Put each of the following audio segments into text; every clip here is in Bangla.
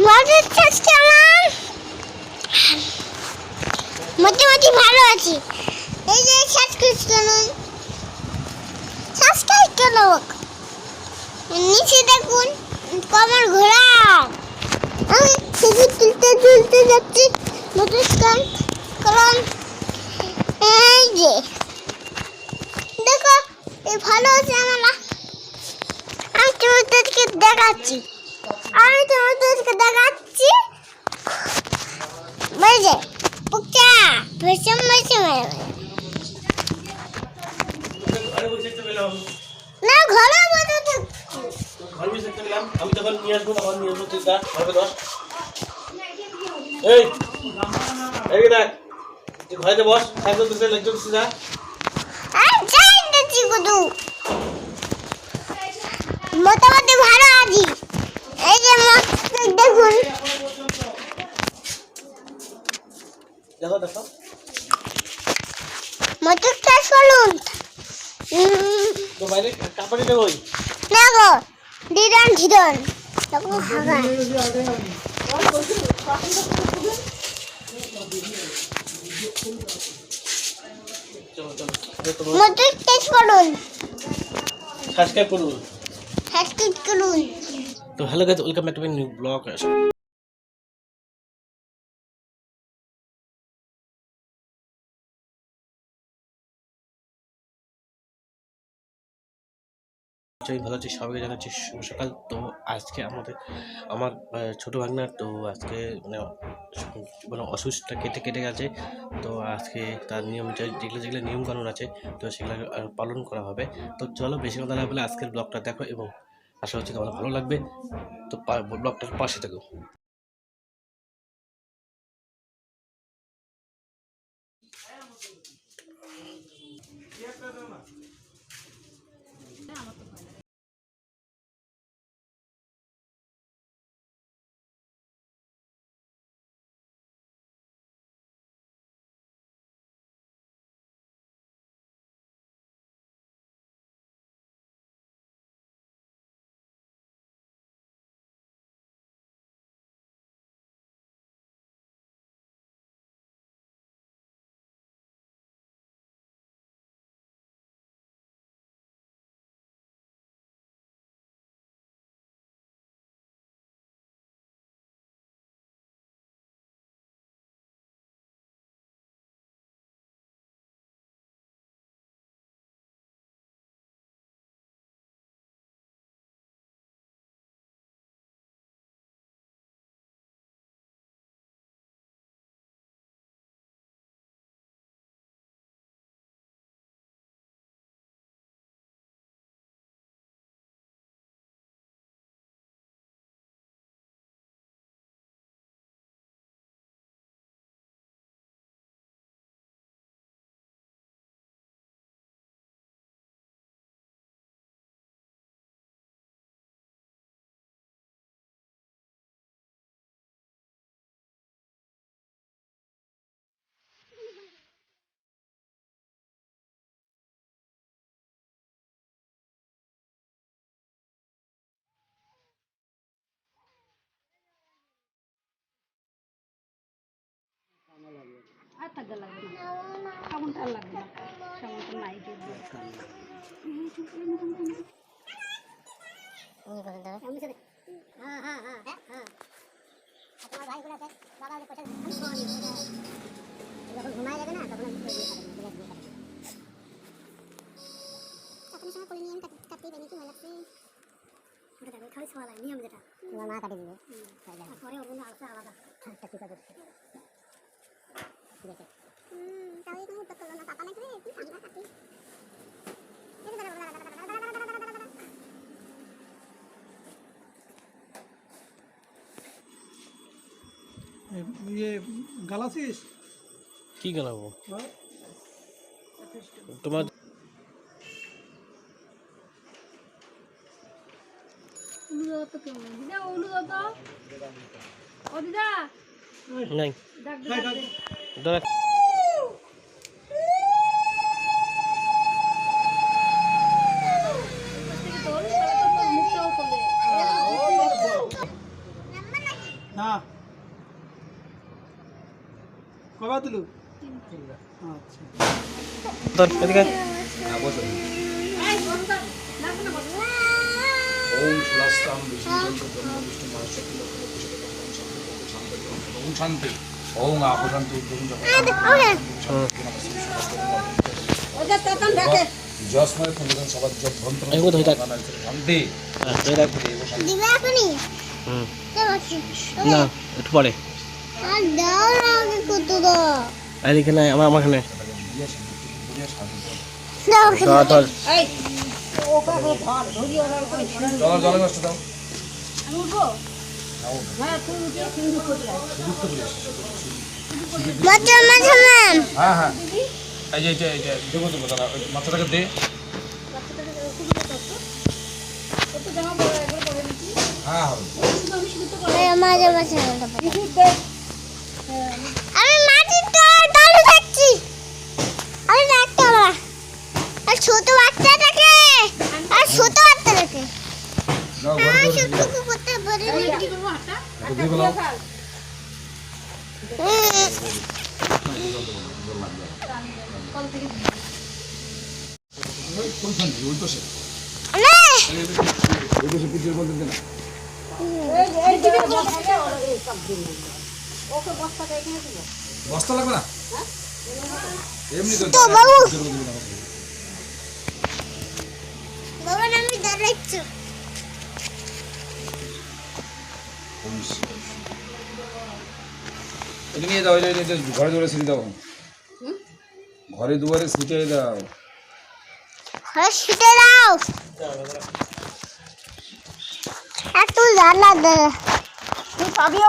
মজার চাষ কেমন? মোটামুটি ভালো আছি। এই যে সাবস্ক্রাইব করুন সাবস্ক্রাইব করুন নিচে দেখুন কমর ঘোড়া। আমি ছবি তুলতে তুলতে যাচ্ছি নতুন কলম। এই যে। দেখো ভালো আছে আমার আমি তোমাদেরকে দেখাচ্ছি। আমি তোমাদেরকে দেখাচ্ছি। বুঝে পুকটা ভেসম ভেসম না ঘরে বসে ঘরে বসে পেলাম আমি যখন নিয়ে আসব তখন নিয়ে আসব তুই যা ঘরে বস এই এই দেখ তুই ঘরে বস সাইকেল তুলতে লোকজন যা আমি যাই দেখছি কুদু মোটামুটি ভালো আছি। এই যে দেখুন। দেখো দেখো। তো বাইরে কাপড়ি দেবো দিদান দেখো হাগা। করুন। সাবস্ক্রাইব করুন। সাবস্ক্রাইব করুন। তো hello guys welcome back to new blog আমি ভালো আছি, সবাইকে জানাচ্ছি শুভ সকাল। তো আজকে আমাদের, আমার ছোট ভাগনার তো আজকে মানে মানে অসুস্থটা কেটে কেটে গেছে। তো আজকে তার নিয়ম যেগুলো যেগুলো নিয়ম কানুন আছে, তো সেগুলো পালন করা হবে। তো চলো বেশি কথা না বলে আজকের ব্লগটা দেখো এবং আশা হচ্ছে তোমাদের ভালো লাগবে। তো ব্লগটার পাশে থাকো। আর থাকতে লাগবে। না সামনটা আর লাগবে না। সামনটা নাই যদি যখন ঘুমায় যাবে না তখন আপনার সঙ্গে করে নিয়ে কাটতে পারি কি লাগছে ওটা দেখো খালি ছোঁয়া লাগে নিয়ম যেটা। তোমার মা কাটে দিবে। পরে ওর আলাদা। আলাদা একটা টিকা করছে ঠিক আছে হুম তাও এই করল না পাপা নাকি রে আমরা কাটি ইয়ে গালাছিস? কি জানাব তোমার উলু দাদা ও দিদা। নাই। দাদা না কবে দিলু আচ্ছা এদিকে ওম বিষ্ণু বিষ্ণু মহেশ্বরী ওম শান্তি ওদের তখন দেখে জসময় পুনরন সবার জপ ভন্ত্র বোধ হয় হ্যাঁ। দিবে এখনই হুম না একটু পরে আর দাও আগে কত দাও আর এখানে আমার দাও ধর ধরি ওরা করে জল কষ্ট দাও আমি উঠবো হ্যাঁ হ্যাঁ হ্যাঁ। এই যে এইটা এইটা দেবো দেবো দাদা মাথাটাকে দে। হ্যাঁ হবে। আমি শুধু তো করে মাঝে মাঝে কিছু দে আমি মাটির তলায় দাঁড়িয়ে থাকছি আমি একটা আমার আর ছোট বাচ্চাটাকে আর ছোট বাচ্চাটাকে যাও ঘরে আমি দৌড়ে দিয়ে শুধু করতে পারি এই কি করব হাতটা দাও দিয়ে বলো খাল কল থেকে কোন শান্তি ওই তো সে ওই তো সে পিছিয়ে বলতে দে না এই এই দিকে বসাকে এই সব দিন ওকে বস্তাটা এখানে দিল বস্তা লাগবে না? এমনি। বাবা আমি দাঁড়াচ্ছি। এটা নিয়ে দাও এটা এটা ঘরে দুয়ারে সিঁড়ি দাও। ঘরে দুয়ারে সিটে দাও। ঘরে শুতে দাও। একটু জানা দে।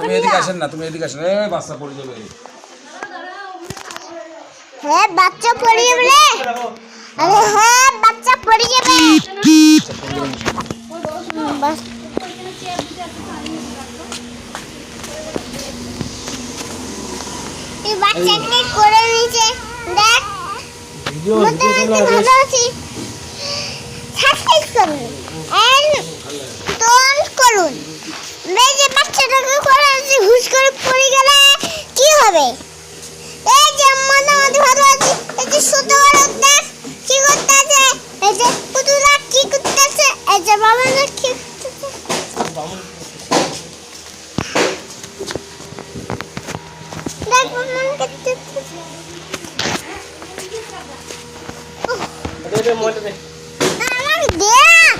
তুমি এদিকে আসেন না তুমি এদিকে আসেন। বাচ্চা পড়ে যাবে। হ্যাঁ বাচ্চা পড়ে যাবে আরে হ্যাঁ বাচ্চা পড়ে যাবে। বাস। এই বাচ্চাকে করে নিচে। দেখ মোটামুটি ভালো আছি। সাবস্ক্রাইব করুন। এন্ড করুন। এই যে বাচ্চাটাকে করে আছে হুশ করে পড়ে গেলে কি হবে? এই যে মোটামুটি ভালো আছি। এই যে ছোট দেখ কি করতে আছে এই যে পুতুলা কি করতে আছে এই যে বাবা কি করতে দে দে মোবাইলটা দে আমাকে দে না।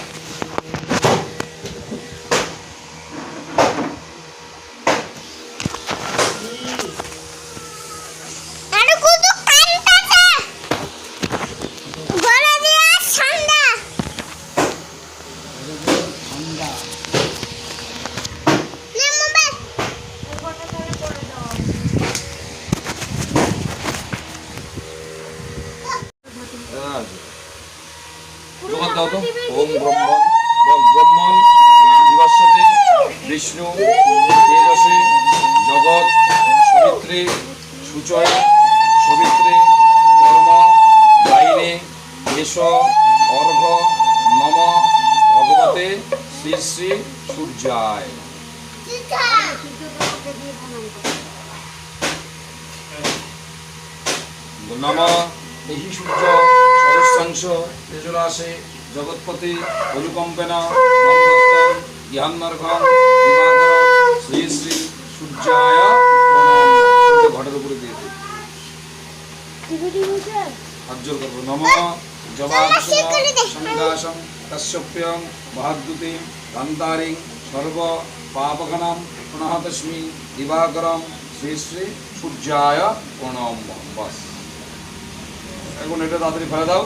আরে কত কান্তাছে গলা দিয়ে ঠান্ডা নে মোবাইল জবাব দাও তো ওম ব্রহ্মণ বল বিষ্ণু, তেজসে, জগৎ সবিত্রে সুচয় সবিত্রে কর্ম গাইনে এস অর্ঘ নম ভগবতে শ্রী শ্রী সূর্যায়। নম। এই সূর্য সহস্রাংশ তেজরাশে জগৎপতি, অনুকম্পেন ইহান্নর্ঘম শ্রী শ্রী সূর্যায় ঘটের উপরে দিয়ে দিই। হাত জোর করব নম। সংঘাসম কশ্যপ্যং মহাদ্যুতিম কান্তারিং সর্ব পাপগণম পুনঃ দিবাকরম, শ্রী শ্রী সূর্যায় প্রণাম বাস। এখন এটা তাড়াতাড়ি ফেলে দাও।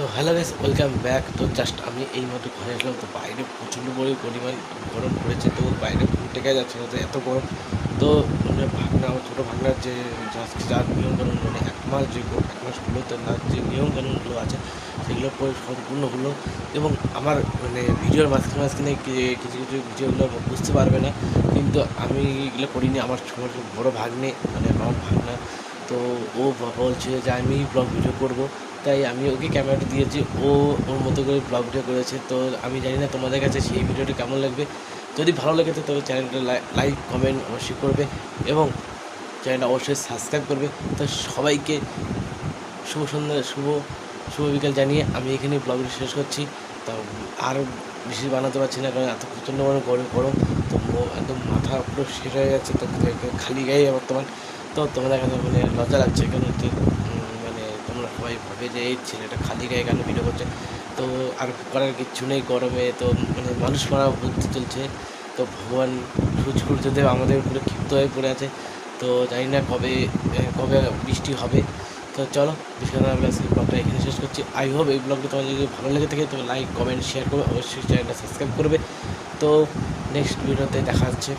তো হ্যালো গাইস, ওয়েলকাম ব্যাক। তো জাস্ট আমি এই মতো ঘরে আসলাম তো বাইরে প্রচণ্ড পরিমাণ গরম পড়েছে। তো বাইরে টেকা যাচ্ছে না তো এত গরম। তো মানে ভাগনা, আমার ছোটো ভাগনার যে যার নিয়মকানুন মানে এক মাস যে এক মাস হলো তো না যে নিয়মকানুনগুলো আছে, সেগুলো পরে সম্পূর্ণ হলো। এবং আমার মানে ভিডিওর মাঝখানে মাঝখানে কিছু কিছু ভিডিওগুলো বুঝতে পারবে না। কিন্তু আমি এগুলো করিনি। আমার ছোটো বড় ভাগ্নে মানে আমার ভাগনা। তো ও বলছে যে আমি ব্লগ ভিডিও করব। তাই আমি ওকে ক্যামেরাটা দিয়েছি। ও ওর মতো করে ব্লগ ভিডিও করেছে। তো আমি জানি না তোমাদের কাছে সেই ভিডিওটা কেমন লাগবে। যদি ভালো লেগে তো তবে চ্যানেলটা লাইক কমেন্ট অবশ্যই করবে এবং চ্যানেলটা অবশ্যই সাবস্ক্রাইব করবে। তো সবাইকে শুভ সন্ধ্যা, শুভ শুভ বিকাল জানিয়ে আমি এখানে ব্লগটি শেষ করছি। তো আর বেশি বানাতে পারছি না কারণ এত প্রচণ্ড মানে গরম গরম। তো একদম মাথা পুরো শেষ হয়ে যাচ্ছে। তো খালি গায়ে বর্তমান তো তোমাদের এখানে মানে লজ্জা লাগছে কেন হচ্ছে উম, মানে তোমরা সবাই ভাবে যে এই ছেলেটা খালি গায়ে কেন ভিডিও করছে। তো আর করার কিচ্ছু নেই, গরমে তো মানে মানুষ মারা বুদ্ধি চলছে। তো ভগবান সূর্যদেব আমাদের উপরে ক্ষিপ্ত হয়ে পড়ে আছে। তো জানি না কবে কবে বৃষ্টি হবে। তো চলো, বিশ্বনাথ আজকে ব্লগটা এখানে শেষ করছি। আই হোপ এই ব্লগটা তোমার যদি ভালো লেগে থাকে তো লাইক কমেন্ট শেয়ার করবে। অবশ্যই চ্যানেলটা সাবস্ক্রাইব করবে। তো নেক্সট ভিডিওতে দেখা হচ্ছে।